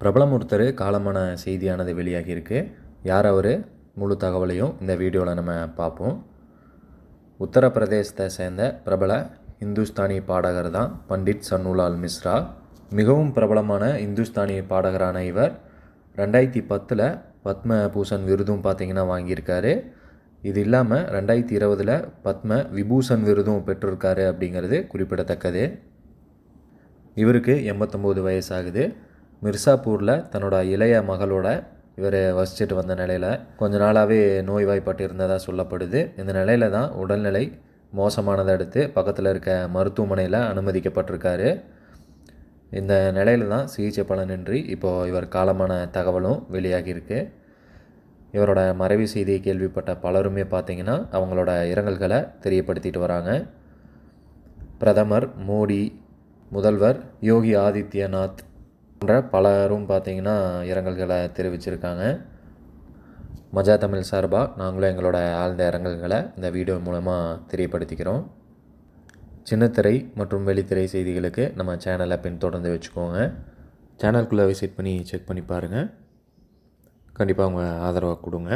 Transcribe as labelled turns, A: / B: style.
A: பிரபலம் ஒருத்தர் காலமான செய்தியானது வெளியாகியிருக்கு. யார் அவர்? முழு தகவலையும் இந்த வீடியோவில் நம்ம பார்ப்போம். உத்தரப்பிரதேசத்தை சேர்ந்த பிரபல இந்துஸ்தானி பாடகர் தான் பண்டிட் சன்னுலால் மிஸ்ரா. மிகவும் பிரபலமான இந்துஸ்தானி பாடகரான இவர் ரெண்டாயிரத்தி பத்தில் பத்ம பூஷன் விருதும் பார்த்திங்கன்னா வாங்கியிருக்காரு. இது இல்லாமல் ரெண்டாயிரத்தி இருபதில் பத்ம விபூஷன் விருதும் பெற்றிருக்காரு அப்படிங்கிறது குறிப்பிடத்தக்கது. இவருக்கு எண்பத்தொம்போது வயசாகுது. மிர்சாப்பூரில் தன்னோட இளைய மகளோட இவர் வசிச்சுட்டு வந்த நிலையில் கொஞ்ச நாளாகவே நோய்வாய்ப்பட்டு இருந்ததாக சொல்லப்படுது. இந்த நிலையில் தான் உடல்நிலை மோசமானதை அடுத்து பக்கத்தில் இருக்க மருத்துவமனையில் அனுமதிக்கப்பட்டிருக்காரு. இந்த நிலையில் தான் சிகிச்சை பலனின்றி இப்போது இவர் காலமான தகவலும் வெளியாகியிருக்கு. இவரோட மறைவு செய்தியை கேள்விப்பட்ட பலருமே பார்த்திங்கன்னா அவங்களோட இரங்கல்களை தெரியப்படுத்திட்டு வராங்க. பிரதமர் மோடி முதல்வர் யோகி ஆதித்யநாத் போன்ற பலரும் பார்த்திங்கன்னா இரங்கல்களை தெரிவிச்சிருக்காங்க. மஜா தமிழ் சார்பாக நாங்களும் எங்களோட ஆழ்ந்த இரங்கல்களை இந்த வீடியோ மூலமாக தெரியப்படுத்திக்கிறோம். சின்னத்திரை மற்றும் வெளித்திரை செய்திகளுக்கு நம்ம சேனலை பின்தொடர்ந்து வச்சுக்கோங்க. சேனல்குள்ளே விசிட் பண்ணி செக் பண்ணி பாருங்கள் கண்டிப்பாக உங்கள் ஆதரவாக கொடுங்க.